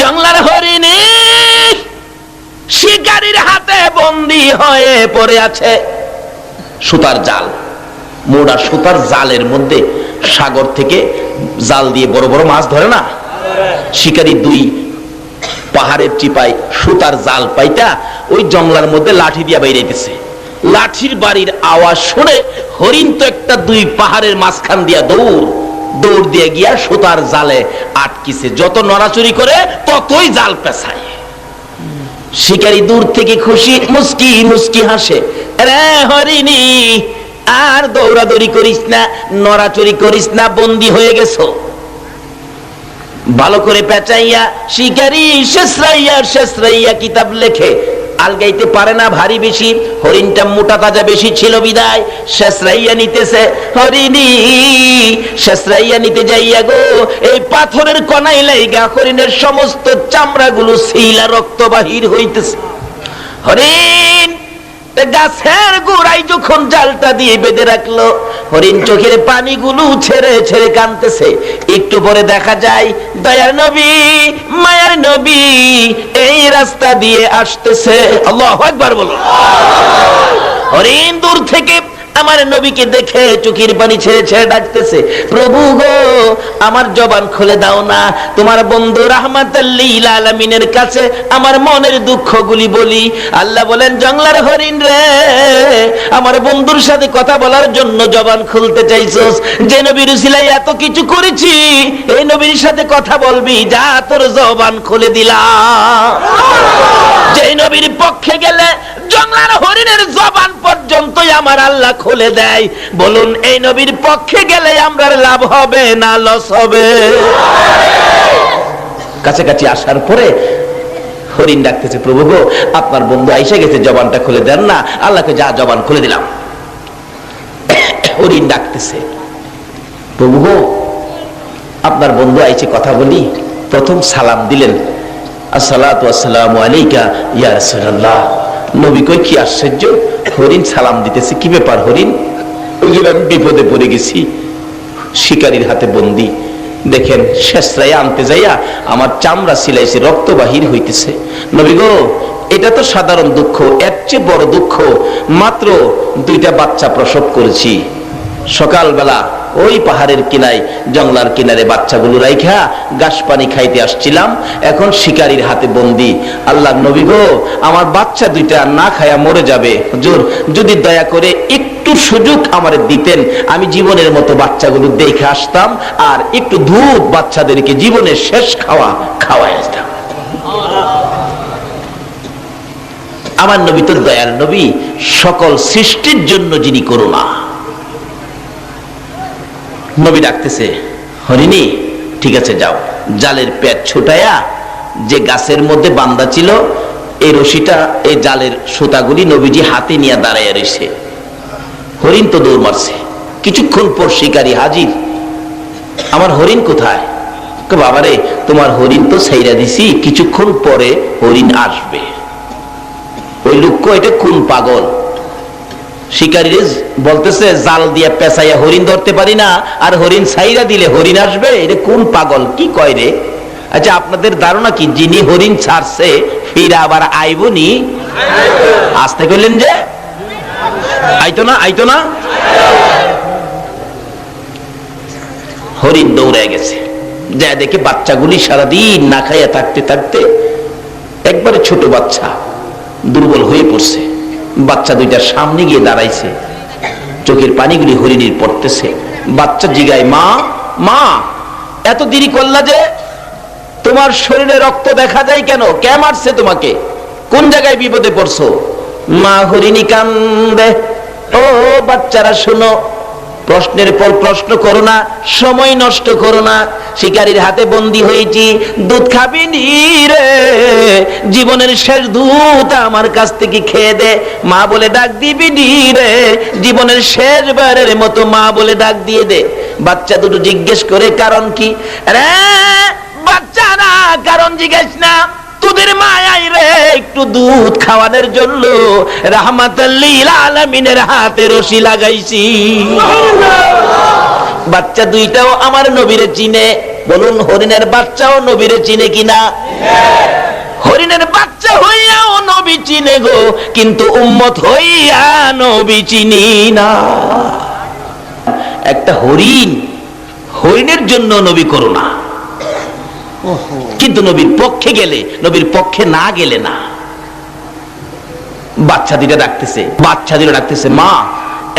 জংলার হরিণী, শিকারীর হাতে বন্দি হয়ে পড়ে আছে সুতার জাল। মোড়া সুতার জালের মধ্যে সাগর থেকে জাল দিয়ে বড় বড় মাছ ধরে না? শিকারী দুই পাহাড়ের চিপায় সুতার জাল পাইতা ওই জংলার মধ্যে লাঠি দিয়া বাইরাইতেছে লাঠির বাড়ির আওয়াজ শুনে হরিণ তো একটা দুই পাহাড়ের মাঝখান দিয়া দৌড়। দৌড় দিয়ে গিয়া সুতার জালে আটকিছে। যত নড়াচুরি করে, ততই জাল পেছায়। শিকারি দূর থেকে খুশি মুস্কি মুস্কি হাসে। রে হরিণী, আর দৌড়াদৌড়ি করিস না, নড়াচড়ি করিস না, বন্দি হয়ে গেছো। ভালো করে পেঁচাইয়া শিকারি শেষরাইয়া শেষরাইয়া কিতাব লেখে। আলগাইতে পারে না ভারী বেশি। হরিণটা মোটা তাজা বেশি ছিল বিদায়। শেষরাইয়া নিতেছে হরিণী শেষরাইয়া নিতে যাইয়া গো, এই পাথরের কনাই লাইগা হরিণের সমস্ত চামড়াগুলো শিলা রক্ত বাহির হইতেছে। হরিণ গাছের গোড়ায় যখন জালটা দিয়ে বেঁধে রাখল, হরিণ চোখের পানিগুলো ছেড়ে ছেড়ে কানতেছে একটু পরে দেখা যায়, দয়ার নবী, মায়ার নবী এই রাস্তা দিয়ে আসতেছে। আল্লাহ একবার বলো হরিণ দূর থেকে আমার নবীকে দেখে চোখের পানি ছেড়ে ছেড়ে ডাকতেছে, প্রভু গো, আমার জবান খুলে দাও না। তোমার বন্ধু রাহমাতাল্লিল আলামিনের কাছে আমার মনের দুঃখগুলি বলি। আল্লাহ বলেন, জংলার হরিণ রে, আমার বন্ধুর সাথে কথা বলার জন্য জবান খুলতে চাইছস। যে নবীর সিলাই এত কিছু করেছি, এই নবীর সাথে কথা বলবি, যা তোর জবান খুলে দিলাম যে নবীর পক্ষে গেলে জংলার হরিণের জবান পর্যন্তই আমার আল্লাহ খুলে দেয়। বলুন, এই নবীর পক্ষে গেলে আমরা লাভ হবে না লস হবে? কাছাকাছি আসার পরে হরিণ ডাকতেছে, প্রভু গো, আপনার বন্ধু আইসে গেছে, জবানটা খুলে দেন না। আল্লাহকে যা জবান খুলে দিলাম। হরিণ ডাকতেছে, প্রভু গো, আপনার বন্ধু আইছে, কথা বলি। প্রথম সালাম দিলেন, আসসালাতু আসসালামু আলাইকা ইয়া রাসূলুল্লাহ। নবী কই, কি আশ্চর্য হরিণ সালাম দিতেছে। কি ব্যাপার হরিণ? আমি বিপদে পড়ে গেছি। শিকারীর হাতে বন্দি। দেখেন শেষরাইয়া আনতে যাইয়া আমার চামড়া সিলাইছে, রক্ত বাহির হইতেছে। নবী গো, এটা তো সাধারণ দুঃখ, এর চেয়ে বড় দুঃখ। মাত্র দুইটা বাচ্চা প্রসব করেছি। সকালবেলা ওই পাহাড়ের কিনায় জংলার কিনারে বাচ্চাগুলো রাইখা গাছ পানি খাইতে আসছিলাম। এখন শিকারীর হাতে বন্দি। আল্লাহ নবী গো, আমার বাচ্চা দুইটা না খায়া মরে যাবে। হুজুর, যদি দয়া করে একটু সুযোগ আমার দিতেন, আমি জীবনের মতো বাচ্চাগুলো দেখে আসতাম আর একটু দুধ বাচ্চাদেরকে জীবনের শেষ খাওয়া খাওয়াই আসতাম। আমার নবী তো দয়ার নবী, সকল সৃষ্টির জন্য যিনি করুণা। নবী ডাকতেছে, হরিণী, ঠিক আছে, যাও। জালের পেট ছুটায়া যে গাছের মধ্যে বান্দা ছিল, এই রশিটা, এই জালের সুতাগুলি নবীজি হাতে নিয়ে দাঁড়াইয়া রয়েছে হরিণ তো দৌড় মারছে। কিছুক্ষণ পর শিকারী হাজির, আমার হরিণ কোথায়? বাবারে, তোমার হরিণ তো সেইরা দিছি, কিছুক্ষণ পরে হরিণ আসবে। ওই লোক এটা কোন পাগল? শিকারী বলতেছে, জাল দিয়ে পেঁচাইয়া হরিণ ধরতে পারি না, আর হরিণ সাইরা দিলে হরিণ আসবে? এটা কোন পাগল? কি কয় রে? আচ্ছা আপনাদের ধারণা কি? যিনি হরিণ ছাড়ছে, ফিরা আবার আইবনি আসতে করলেন যে, আইতো না আইতো না? হরিণ দৌড়ে গেছে। যা দেখে বাচ্চাগুলি সারাদিন না খাইয়া থাকতে থাকতে একবারে ছোট বাচ্চা দুর্বল হয়ে পড়ছে। বাচ্চা দুইটার সামনে গিয়ে দাঁড়াইছে। চোখের পানিগুলি হরিণীর পড়তেছে। বাচ্চা জিগায়, মা মা, এত দেরি করলা যে? তোমার শরীরে রক্ত দেখা যায় কেন? কে মারছে তোমাকে? কোন জায়গায় বিপদে পড়ছো? মা হরিণী কান্দে, ও বাচ্চারা, শোনো প্রশ্নের পর প্রশ্ন করো না সময় নষ্ট করো না শিকারীর হাতে বন্দি হয়েছি, দুধ খাবি নি রে। জীবনের শেষ দুধ আমার কাছ থেকে খেয়ে দে, মা বলে ডাক দিবি নি রে। জীবনের শেষ বারের মতো মা বলে ডাক দিয়ে দে। বাচ্চা দুটো জিজ্ঞেস করে, কারণ কি? রে বাচ্চারা কারণ জিজ্ঞেস না। তোদের মায়াই রে, একটু দুধ খাওয়ানোর জন্য রাহমাতাল্লিল আলামিনের হাতে রশি লাগাইছি। বাচ্চা দুইটাও আমার নবীরে চিনে। বলুন, হরিণের বাচ্চাও নবীরে চিনে কিনা? হরিণের বাচ্চা হইয়াও নবী চিনে গো, কিন্তু উম্মত হইয়া নবী চিনি না। একটা হরিণ, হরিণের জন্য নবী করুণা। কিন্তু নবীর পক্ষে গেলে নবীর পক্ষে না গেলে না। বাচ্চা দুইটা ডাকতেছে বাচ্চা দুইটা ডাকতেছে মা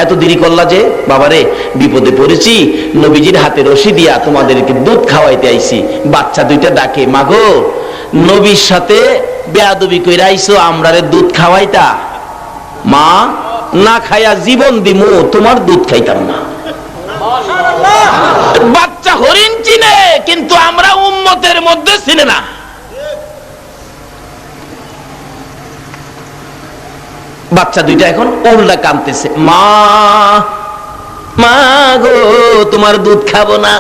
এত দেরি করলা যে বাবারে বিপদে পড়েছি নবীজির হাতে রশি দিয়া তোমাদেরকে দুধ খাওয়াইতে আইছি বাচ্চা দুইটা ডাকে মাগো নবীর সাথে বেয়াদবি কইরা আইছো আমরারে দুধ খাওয়াইতা? মা না খাইয়া জীবন দিমু তোমার দুধ খাইতাম না। বাচ্চা হরিণ চিনে, কিন্তু আমরা উম্মতের মধ্যে চিনে না। বাচ্চা দুইটা এখন উল্টা কাঁদতেছে মা মা গো, তোমার দুধ খাব না।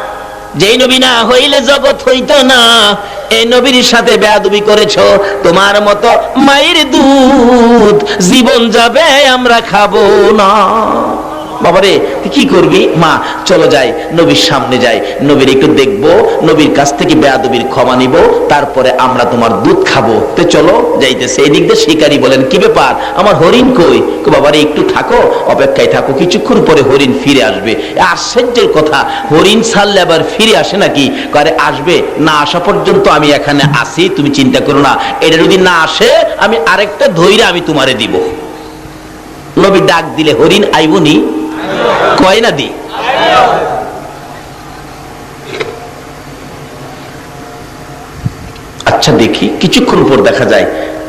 যেই নবী না হইলে জগৎ হইতো না। এই নবীর সাথে বেয়াদবি করেছ, তোমার মতো মায়ের দুধ জীবন যাবে, আমরা খাব না। বাবারে, তুই কি করবি? মা, চলো যাই, নবীর সামনে যাই। নবীর একটু দেখব, নবীর কাছ থেকে বেয়াদবির ক্ষমা নিব, তারপরে আমরা তোমার দুধ খাব। তো চলো, যাইতেছে। এই দিক দিয়ে শিকারী বলেন, কি ব্যাপার? আমার হরিণ কই? বাবারে, একটু থাকো, অপেক্ষায় থাকো। কিছুক্ষণ পরে হরিণ ফিরে আসবে। আশ্চর্যের কথা, হরিণ ছাড়লে আবার ফিরে আসে নাকি? করে আসবে। না আসা পর্যন্ত আমি এখানে আসি তুমি চিন্তা করো না। এটা যদি না আসে, আমি আরেকটা ধৈর্য আমি তোমারে দিব। নবী ডাক দিলে, হরিণ আইবনি কয় না দি আচ্ছা দেখি। কিছুক্ষণ পর দেখা যায়,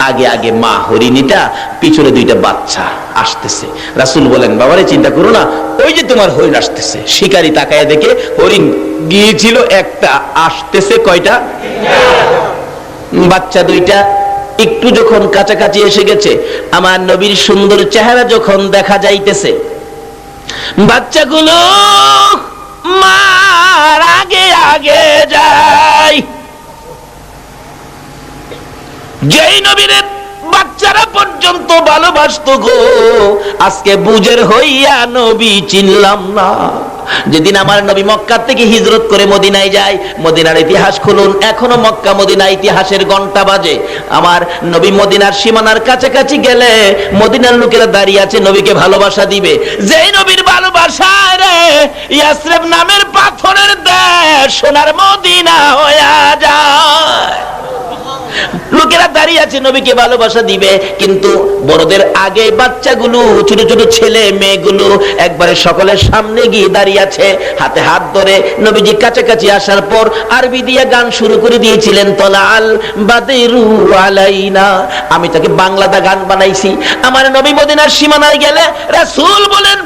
আগে আগে মা হরিণীটা, পিছনে দুইটা বাচ্চা আসতেছে। রাসুল বলেন, বাবারে, চিন্তা করো না, ওই যে তোমার হরিণ আসতেছে। শিকারি তাকায় দেখে, হরিণ গিয়েছিল, একটা আসতেছে, কয়টা? বাচ্চা দুইটা। একটু যখন কাছাকাছি এসে গেছে, আমার নবীর সুন্দর চেহারা যখন দেখা যাইতেছে বাচ্চাগুলো মার আগে আগে যাই যেই নবীর বাচ্চারা পর্যন্ত ভালোবাসত গো, আজকে বুঝের হইয়া নবী চিনলাম না। যেদিন আমার নবী মক্কা থেকে হিজরত করে মদিনায় যায়, মদিনার ইতিহাস খুলুন। এখনও মক্কা মদিনা ইতিহাসের ঘণ্টা বাজে। আমার নবী মদিনার সীমানার কাছাকাছি গেলে মদিনার লোকেরা দাঁড়িয়ে আছে, নবীকে ভালোবাসা দিবে। যেই নবীর ভালোবাসা রে, ইয়াসরেব নামের পাথরের দেশ সোনার মদিনা হইয়া যায়। লোকেরা দাঁড়িয়ে আছে, নবীকে ভালোবাসা দিবে। কিন্তু বড়দের আগে বাচ্চাগুলো, ছোট ছোট ছেলে মেয়েগুলো একবারে সকলের সামনে গিয়ে দাঁড়িয়ে আছে। হাতে হাত ধরে নবীজি কাছাকাছি আসার পর আরবি দিয়ে গান শুরু করে দিয়েছিলেন তলাল আলাইনা। আমি তাকে বাংলাদা গান বানাইছি। আমার নবী মদিনার সীমানায় গেলে রাসূল বলেন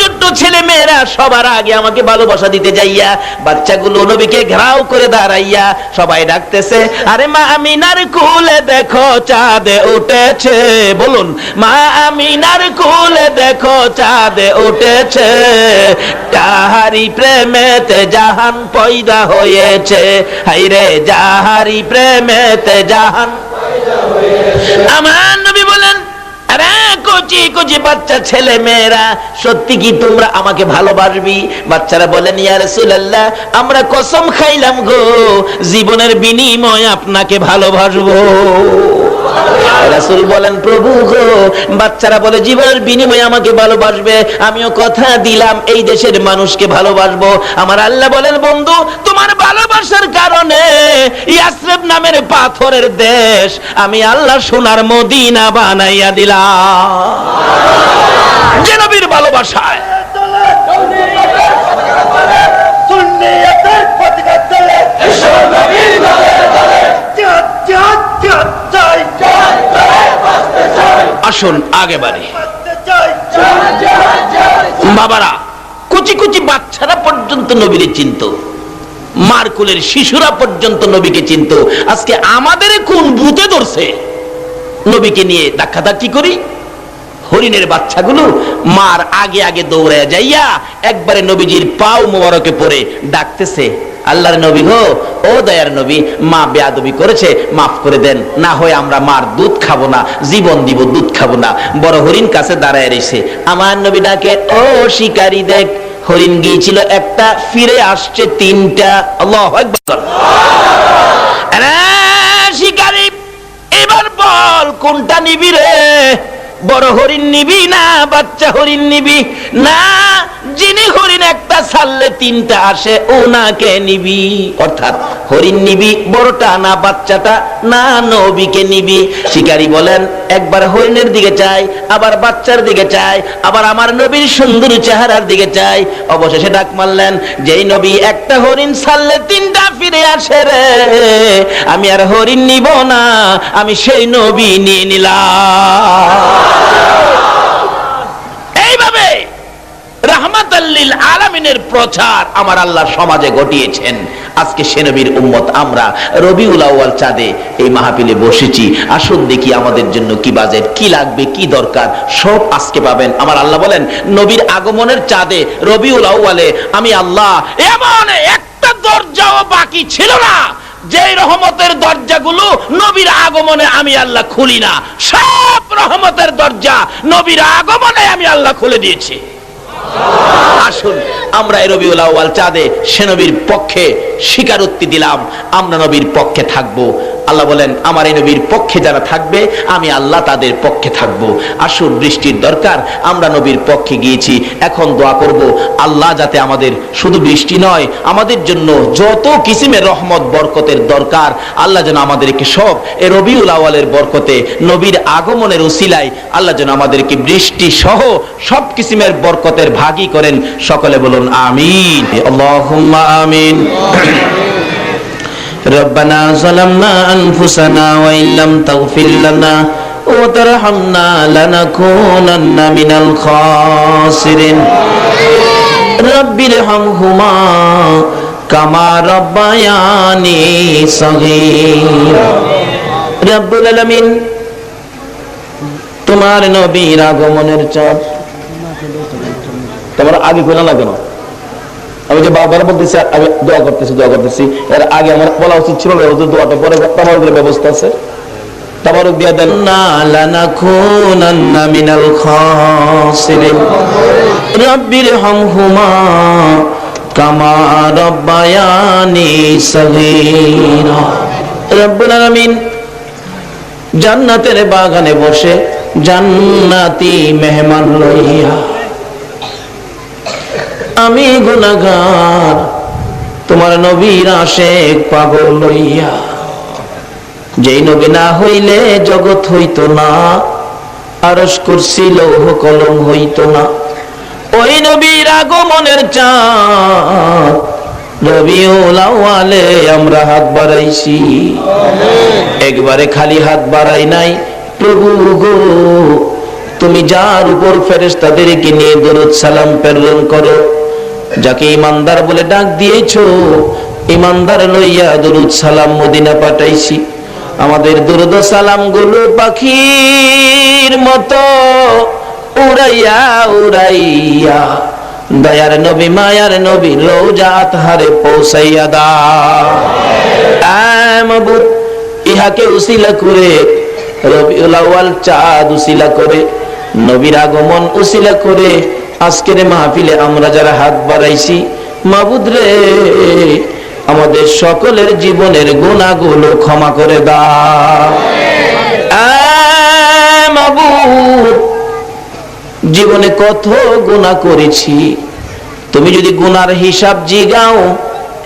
ছোট্ট ছেলে মেয়েরা সবার আগে আমাকে ভালোবাসা দিতে যাইয়া, বাচ্চাগুলো নবীকে ঘেরাও করে দাঁড়াইয়া সবাই ডাকতেছে, আরে মা আমিনার কুলে দেখো চাঁদে উঠেছে। বলুন, মা আমিনার কুলে দেখো চাঁদে উঠেছে। যাহারি প্রেমেতে জাহান পয়দা হয়েছে। হাইরে যাহারি প্রেমেতে জাহান আমার নবী বলেন, আরে কচি কচি বাচ্চা ছেলে মেয়েরা, সত্যি কি তোমরা আমাকে ভালোবাসবি? বাচ্চারা বলেন, ইয়া রাসূলুল্লাহ, আমরা কসম খাইলাম গো, জীবনের বিনিময় আপনাকে ভালোবাসবো। রাসূল বলেন প্রভু গো বাচ্চারা বলে জীবনের বিনিময়ে আমাকে ভালোবাসবে আমিও কথা দিলাম এই দেশের মানুষকে ভালোবাসবো আমার আল্লাহ বলেন বন্ধু তোমার ভালোবাসার কারণে ইয়াসরিব নামের পাথরের দেশ আমি আল্লাহ সোনার মদিনা বানাইয়া দিলাম যে নবীর ভালোবাসায় সুন্নিয়তের চাঁদ আসুন আগে বাড়ি। বাবারা, কুচি কুচি বাচ্চারা পর্যন্ত নবীরে চিনত। মারকুলের শিশুরা পর্যন্ত নবীকে চিনত। আজকে আমাদের কোন ভূতে ধরছে? নবীকে নিয়ে ধাক্কাধাক্কি করি। হরিণের বাচ্চাগুলো মার আগে আগে দৌড়ায় যাইয়া একবারে নবীজির পাও মোবারকে পরে ডাকতেছে আল্লাহর নবী গো ও দয়ার নবী মা বেয়াদবি করেছে মাফ করে দেন। না হয় আমরা মার দুধ খাব না জীবন দিব দুধ খাব না। বড় হরিণ কাছে দাঁড়ায় রয়েছে আমার নবী ডাকে ও শিকারী দেখ। হরিণ গিয়েছিল একটা ফিরে আসছে তিনটা। আল্লাহ আকবার। আরে, শিকারি এবার বল কোনটা নিবি রে? বড় হরিণ নিবি না বাচ্চা হরিণ নিবি? না যিনি হরিণ একটা ছাড়লে তিনটা আসে ওনাকে নিবি। অর্থাৎ হরিণ নিবি, বড়টা না বাচ্চাটা, না নবীকে নিবি। শিকারী বলেন, একবার হরিণের দিকে চাই, আবার বাচ্চার দিকে চাই, আবার আমার নবীর সুন্দর চেহারার দিকে চাই। অবশেষে ডাক মারলেন, যেই নবী একটা হরিণ ছাড়লে তিনটা ফিরে আসে রে। আমি আর হরিণ নিব না, আমি সেই নবী নিয়ে নিলাম। এইভাবে আলামিনের প্রচার আমার আল্লাহ সমাজে ঘটিয়েছেন। আজকে সেনবীর উম্মত আমরা চাঁদে এই বসেছি। আসুন দেখি আমাদের জন্য কি বাজেট, কি লাগবে, কি দরকার, সব আজকে পাবেন। আমার আল্লাহ বলেন, নবীর আগমনের চাঁদে রবিউল আউয়ালে আমি আল্লাহ এমন একটা দরজাও বাকি ছিল না যে রহমতের দরজাগুলো নবীর আগমনে আমি আল্লাহ খুলি না। সব রহমতের দরজা নবীর আগমনে আমি আল্লাহ খুলে দিয়েছি। আসুন আমরা এ রবিউল চাঁদে সে নবীর পক্ষে স্বীকারোক্তি দিলাম আমরা নবীর পক্ষে থাকব। আল্লাহ বলেন, আমার এই নবীর পক্ষে যারা থাকবে, আমি আল্লাহ তাদের পক্ষে থাকব। আসুন, বৃষ্টির দরকার, আমরা নবীর পক্ষে গিয়েছি। এখন দোয়া করব, আল্লাহ যাতে আমাদের শুধু বৃষ্টি নয়, আমাদের জন্য যত কিসিমের রহমত, বরকতের দরকার, আল্লাহ যেন আমাদেরকে সব, এ রবিউল আওয়ালের বরকতে, নবীর আগমনের উসিলায় আল্লাহ যেন আমাদেরকে বৃষ্টি সহ সব কিসিমের বরকতের ভাগী করেন। সকলে বলুন, আমিন। আমিন। ربنا ظلمنا أنفسنا وإن لم تغفر لنا وترحمنا لنكونن من الخاسرين رب ارحمهما كما ربياني صغيرا رب العالمين তোমার নবীর আগমনের চাঁদ তোমার আগে কোনা না কেন আমি যে বারবার বলতেছি, আমি দোয়া করতেছি দোয়া করতেছি। এর আগে আমার বলা উচিত ছিল না দোয়াটা পরে তাবারুকের ব্যবস্থা আছে। দিয়ে দেন না মিনাল কামা রাব্বায়ানি সগীরা। রব্বুল আলামিন জান্নাতের বাগানে বসে জান্নাতি মেহমান লইয়া আমি গুনাগার তোমার নবীর আশেক পাগল লইয়া। যেই নবী না হইলে জগৎ হইত না আরস কুরসি, লৌহ কলম হইত না। ওই নবীর আগমনের চাঁদ আমরা হাত বাড়াইছি। একবারে খালি হাত বাড়াই নাই, প্রভু গো, তুমি যার উপর ফেরেশতাদেরকে নিয়ে দরুদ সালাম প্রেরণ করো। যাকে ইমানদার বলে ডাক দিয়েছ, ইমানদার লইয়া দরুদ সালাম মদিনা পাঠাইছি। আমাদের দরুদ সালামগুলো পাখির মতো উড়াইয়া উড়াইয়া, দয়ার নবী, মায়ার নবী, লৌজাত হারে পৌঁছাইয়া দা মাবুদ, ইহাকে উসিলা করে, রবিউল আউয়াল চাঁদ উসিলা করে, নবীর আগমন উসিলা করে আজকের মাহফিলে আমরা যারা হাত বাড়াইছি, মাবুদ রে, আমাদের সকলের জীবনের গুণাগুলো ক্ষমা করে দাও। জীবনে কত গুণা করেছি। তুমি যদি গুনার হিসাব জিগাও,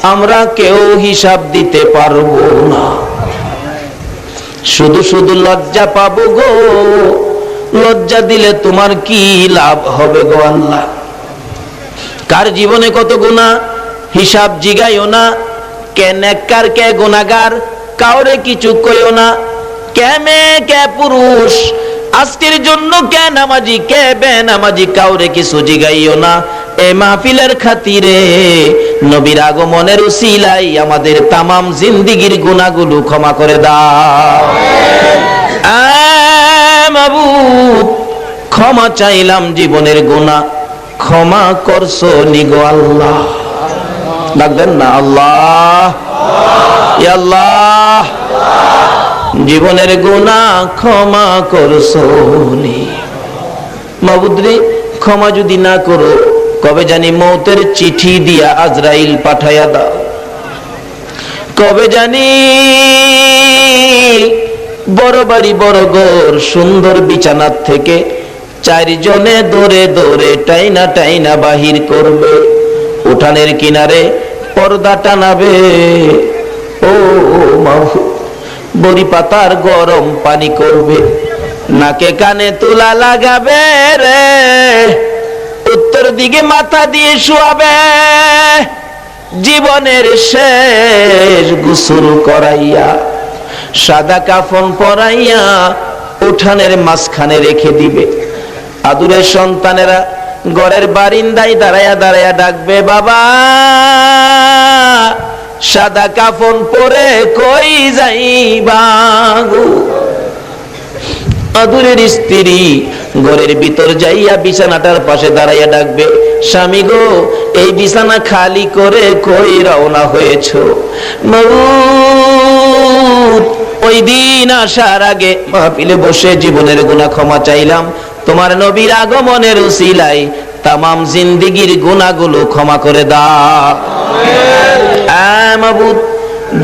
আমরা কেউ হিসাব দিতে পারব না। শুধু শুধু লজ্জা পাবো গো। লজ্জা দিলে তোমার কি লাভ হবে গো আল্লাহ? কার জীবনে কত গুণা হিসাব জিগাইও না। কে নেককার, কে গুনাগার কাউরে কিছু কইও না। কে মেয়ে, কে পুরুষ আজকের জন্য কে নামাজি, কে বে নামাজি কাউরে কিছু জিগাইও না। এ মাহফিলের খাতিরে নবীর আগমনের উসিলাই আমাদের তামাম জিন্দিগির গুনাহগুলো ক্ষমা করে দাও। মাবুদ, ক্ষমা চাইলাম জীবনের গুনাহ, ক্ষমা করছ নিগো আল্লাহ। ডাকবেন না, আল্লাহ আল্লাহ, জীবনের গুণা ক্ষমা করছ নি। মাবুদ্রি ক্ষমা যদি না করো, কবে জানি মৌতের চিঠি দিয়া আজরাইল পাঠাইয়া দাও। কবে জানি বড় বাড়ি, বড় ঘর, সুন্দর বিছানার থেকে চারজনে দৌড়ে দৌড়ে টাইনা টাইনা বাহির করবে। উঠানের কিনারে পর্দা টানাবে। ও বড়ি পাতার গরম পানি করবে। নাকে কানে তুলা লাগাবে রে, উত্তর দিকে মাথা দিয়ে শুয়াবে। জীবনের শেষ গুসুল করাইয়া সাদা কাফন পরাইয়া উঠানের মাঝখানে রেখে দিবে। আদুরের সন্তানেরা ঘরের বারিন্দায় দাঁড়ায়া দাঁড়ায়া ডাকবে, বাবা, সাদা কাফন পরে কই যাইবা আদুরের স্ত্রী ঘরের ভিতর যাইয়া বিছানাটার পাশে দাঁড়াইয়া ডাকবে স্বামী গো, এই বিছানা খালি করে কই রওনা হয়েছ? ওই দিন আসার আগে মাহফিলে বসে জীবনের গুনাহ ক্ষমা চাইলাম। তোমার নবীর আগমনের উসিলাই তামাম জিন্দিগির গুনাহগুলো ক্ষমা করে দাও।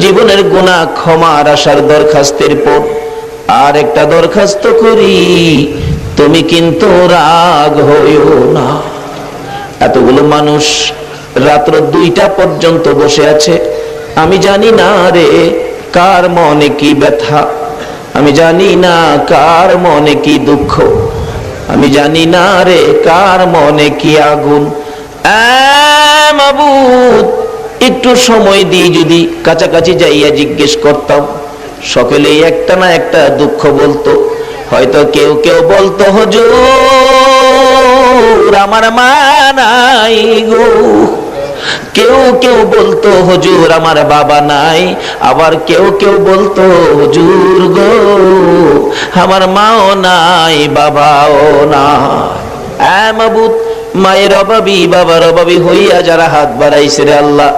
জীবনের গুনাহ ক্ষমার আসার দরখাস্তের পর আর একটা দরখাস্ত করি, তুমি কিন্তু রাগ হইও না। এতগুলো মানুষ রাত্র দুইটা পর্যন্ত বসে আছে। আমি জানি না রে, কার মনে কি ব্যথা? আমি জানি না কার মনে কি দুঃখ। আমি জানি না রে, কার মনে কি আগুন? একটু সময় দিয়ে যদি কাছাকাছি যাইয়া জিজ্ঞেস করতাম। সকলেই একটা না একটা দুঃখ বলতো। হয়তো কেউ কেউ বলতো, হজুর, আমার মা নাই গো। কেউ কেউ বলতো, হজুর, আমার বাবা নাই। আবার কেউ কেউ বলতো, হজুর গো, আমার মাও নাই, বাবাও না মায়ের অভাবী, বাবার অভাবী হইয়া যারা হাত বাড়াইছে রে আল্লাহ,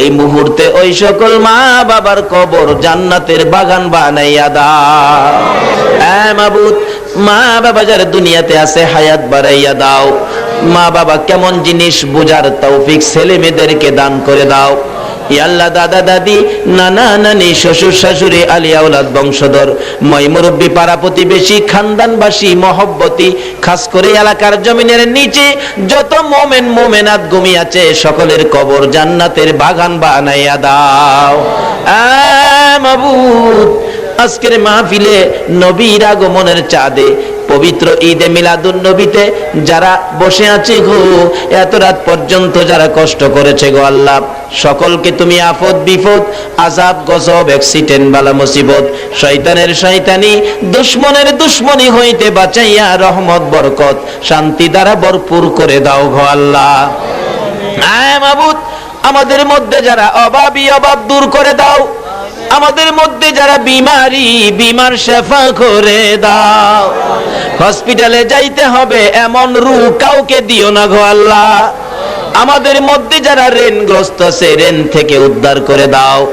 এই মুহূর্তে ওই সকল মা বাবার কবর জান্নাতের বাগান বানাইয়া দাও। হ্যাঁ মা বাবা যারা দুনিয়াতে আছে, হায়াত বাড়াইয়া দাও। মা বাবা কেমন জিনিস বুঝার তৌফিক ছেলে মেয়েদেরকে দান করে দাও। আল্লাহ দাদা দাদি, নানা নানি, শ্বশুর শাশুড়ি আলিয়াউলাদ বংশধর। মই মুরব্বী, পাড়া প্রতিবেশী, খানদানবাসী, মহব্বতী, খাস করে এলাকার জমিনের নিচে যত মোমেন মোমেনাত ঘুমিয়াছে সকলের কবর জান্নাতের বাগান বানাইয়া দাও। মাবুদ আজকের মাহফিলে নবীর আগমনের চাঁদে পবিত্র ঈদে মিলাদুন নবীতে যারা বসে আছে গো, এত রাত পর্যন্ত যারা কষ্ট করেছে গো আল্লাহ, সকলকে তুমি আফত বিপদ আজাব, গজব, অ্যাক্সিডেন্ট, বালা মুসিবত, শয়তানের শয়তানি, দুশ্মনের দুশ্মনী হইতে বাঁচাইয়া রহমত, বরকত, শান্তি দ্বারা ভরপুর করে দাও গো আল্লাহ। আয় মাবুদ, আমাদের মধ্যে যারা অভাবী অভাব দূর করে দাও আমাদের মধ্যে যারা বিমারি, বিমার শেফা করে দাও। হসপিটালে যাইতে হবে, এমন রু কাউকে দিও না গো আল্লাহ। আমাদের মধ্যে যারা রেনগ্রস্ত সে রেন থেকে উদ্ধার করে দাও।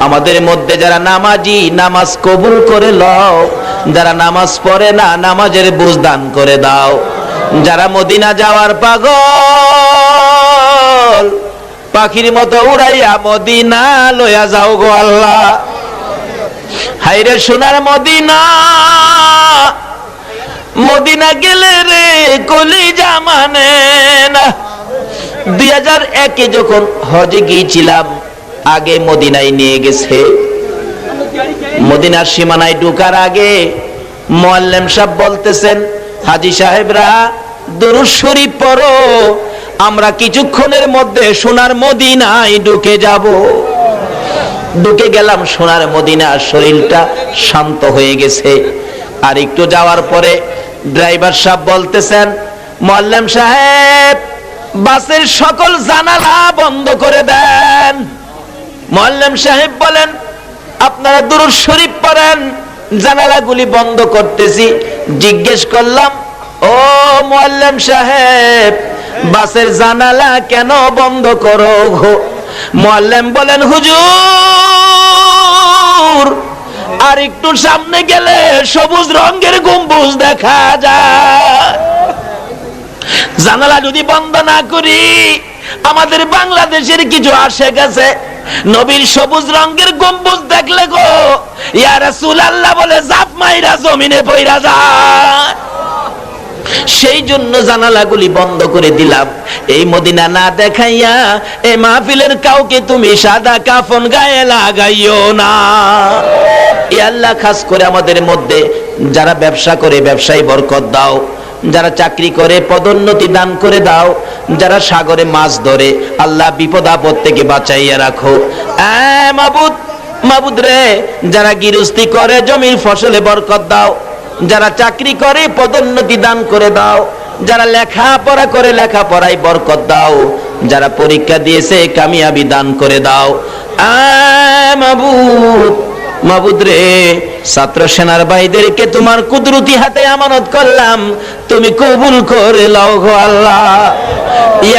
আমাদের মধ্যে যারা নামাজি, নামাজ কবুল করে লও। যারা নামাজ পড়ে না, নামাজের বুঝ দান করে দাও। যারা মদিনা যাওয়ার পাগল পাখির মতো উড়াইয়া মদিনা লইয়া যাও গো আল্লাহ। হাইরে সোনার মদিনা মদিনা গেলে রে কলি জামানে না। দুই হাজার একে যখন হজে গিয়েছিলাম, আগে মদিনায় নিয়ে গেছে। মদিনার সীমানায় ঢুকার আগে মোয়াল্লেম সাহেব বলতেছেন, হাজি সাহেবরা, দরুদ শরীফ পড়ো। আমরা কিছুক্ষণের মধ্যে সোনার মদিনায় ঢুকে যাব। ঢুকে গেলাম, সোনার মদিনা শরীরটা শান্ত হয়ে গেছে। আর একটু যাওয়ার পরে ড্রাইভার সাহেব বলতেছেন, মোয়াল্লেম সাহেব, বাসের সকল জানালা বন্ধ করে দেন। মোয়াল্লেম সাহেব বলেন, আপনারা দুরুদ শরীফ পড়েন, জানালাগুলি বন্ধ করতেছি। জিজ্ঞেস করলাম, ও মোয়াল্লেম সাহেব বাসের জানালা কেন বন্ধ করো মোয়াল্লেম বলেন, হুজুর, আর একটু সামনে গেলে সবুজ রঙের গম্বুজ দেখা যায়। জানালা যদি বন্ধ না করি, আমাদের বাংলাদেশের কিছু আসে গেছে নবীর সবুজ রঙের গম্বুজ দেখলে গো, ইয়া রাসূলুল্লাহ বলে, জাপ মাইরা জমিনে পইরা যায়। সেই জন্য জানালাগুলি বন্ধ করে দিলাম। এই মদিনা না দেখাইয়া এ মাহফিলের কাউকে তুমি সাদা কাফন গায়ে লাগাইও না। এ আল্লাহ খাস করে আমাদের মধ্যে যারা ব্যবসা করে ব্যবসায় বরকত দাও, যারা চাকরি করে পদোন্নতি দান করে দাও, যারা সাগরে মাছ ধরে, আল্লাহ বিপদ আপদ থেকে বাঁচাইয়া রাখো। মাবুদ মাবুদ রে, যারা গিরস্তি করে, জমির ফসলে বরকত দাও। যারা চাকরি করে, পদোন্নতি দান করে দাও। যারা লেখাপড়া করে, লেখাপড়ায় বরকত দাও। যারা পরীক্ষা দিয়েছে, কামিয়াবি দান করে দাও। মাবুদ মাবুদ রে, ছাত্র সেনার ভাইদেরকে তোমার কুদরতি হাতে আমানত করলাম। তুমি কবুল করে লও গো আল্লাহ।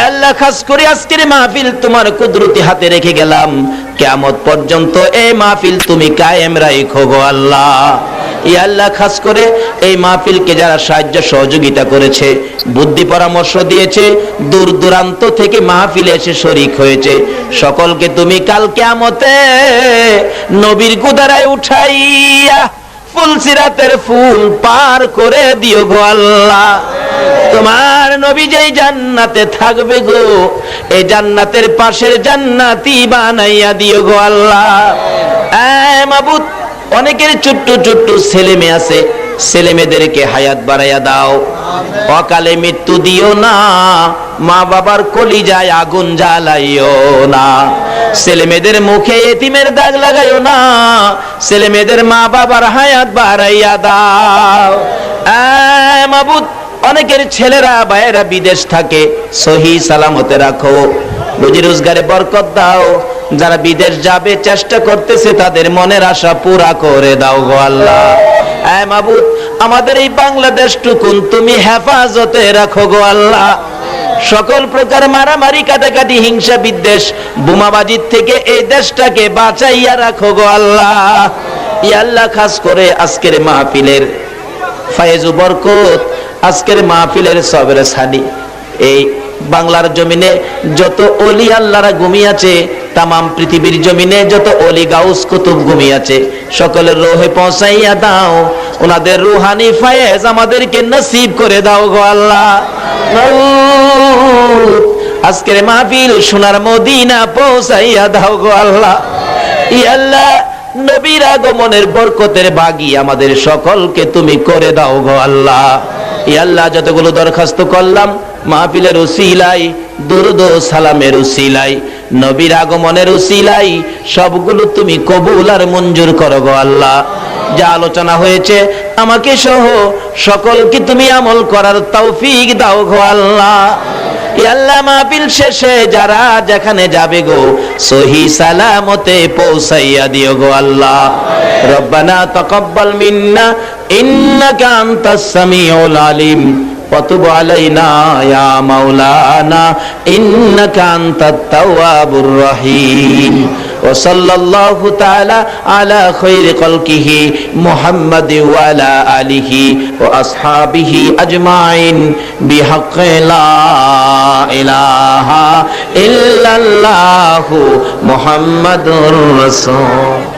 আল্লাহ, খাস করে আজকের মাহফিল তোমার কুদরতি হাতে রেখে গেলাম। কিয়ামত পর্যন্ত এই মাহফিল তুমি কায়েম রাখো গো আল্লাহ। ইয়া আল্লাহ খাস করে এই মাহফিলকে যারা সাহায্য সহযোগিতা করেছে, বুদ্ধি পরামর্শ দিয়েছে, দূর দূরান্ত থেকে মাহফিলে এসে শরিক হয়েছে। সকলকে তুমি কাল কিয়ামতে নবীর গুদারায় উঠাইয়া ফুলসিরাতের ফুল পার করে দিও গো আল্লাহ। তোমার নবী যেই জান্নাতে থাকবে গো, এই জান্নাতের পাশের জান্নাতি বানাইয়া দিও গো আল্লাহ। এ অনেকের ছোট্ট ছোট্ট ছেলে মেয়ে আছে, ছেলে মেয়েদেরকে হায়াত বাড়াইয়া দাও। অকালে মৃত্যু দিও না, মা বাবার কলি যায় আগুন জ্বালাইও না। ছেলে মেয়েদের মুখে এতিমের দাগ লাগাইও না, ছেলে মেয়েদের মা বাবার হায়াত বাড়াইয়া দাও। মাবুদ, অনেকের ছেলেরা বাইরা বিদেশ থাকে, সহি সালামতে রাখো, রুজি রোজগারে বরকত দাও। যারা বিদেশ যাবে, চেষ্টা করতেছে তাদের মনের আশা পুরা করে দাও গো আল্লাহ। আমাদের এই বাংলাদেশ টুকুন তুমি হেফাজতে রাখো গো আল্লাহ। সকল প্রকার মারামারি, কাটাকাটি, হিংসা, বিদ্বেষ, বোমাবাজির থেকে এই দেশটাকে বাঁচাইয়া রাখো গো আল্লাহ। আল্লাহ, খাস করে আজকের মাহফিলের ফায়েজু বরকত, আজকের মাহফিলের সবের সানি এই বাংলার জমিনে যত অলি আল্লাহরা ঘুমিয়াছে তামাম পৃথিবীর জমিনে যত অলি গাউস কুতুব ঘুমিয়াছে, সকলের রোহে পৌঁছাইয়া দাও। ওনাদের রুহানি ফায়েজ আমাদেরকে নসিব করে দাও গো আল্লাহ। আজকের মাহফিল সোনার মদিনা পৌঁছাইয়া দাও গো আল্লাহ। ই আল্লাহ, নবীর আগমনের বরকতের বাগি আমাদের সকলকে তুমি করে দাও গো আল্লাহ। ই আল্লাহ, যতগুলো দরখাস্ত করলাম, মাহফিলের উসিলাই দুরুদ সালামের উসিলাই নবীর আগমনের উসিলাই সবগুলো তুমি কবুল আর মঞ্জুর করো গো আল্লাহ। যা আলোচনা হয়েছে আমাকে সহ সকলকে তুমি আমল করার তৌফিক দাও গো আল্লাহ। আল্লাহ মাহফিল শেষে যারা যেখানে যাবে গো, সহি সালামতে পৌঁছাইয়া দিও গো আল্লাহ। রব্বানা তাকাব্বাল মিন্না, ইন্নাকা আনতাস সামিউল আলিম। وتب علينا يا مولانا إنك أنت التواب الرحيم وصلى الله تعالى على خير خلقه محمد وعلى آله وأصحابه أجمعين بحق لا إله إلا الله محمد رسول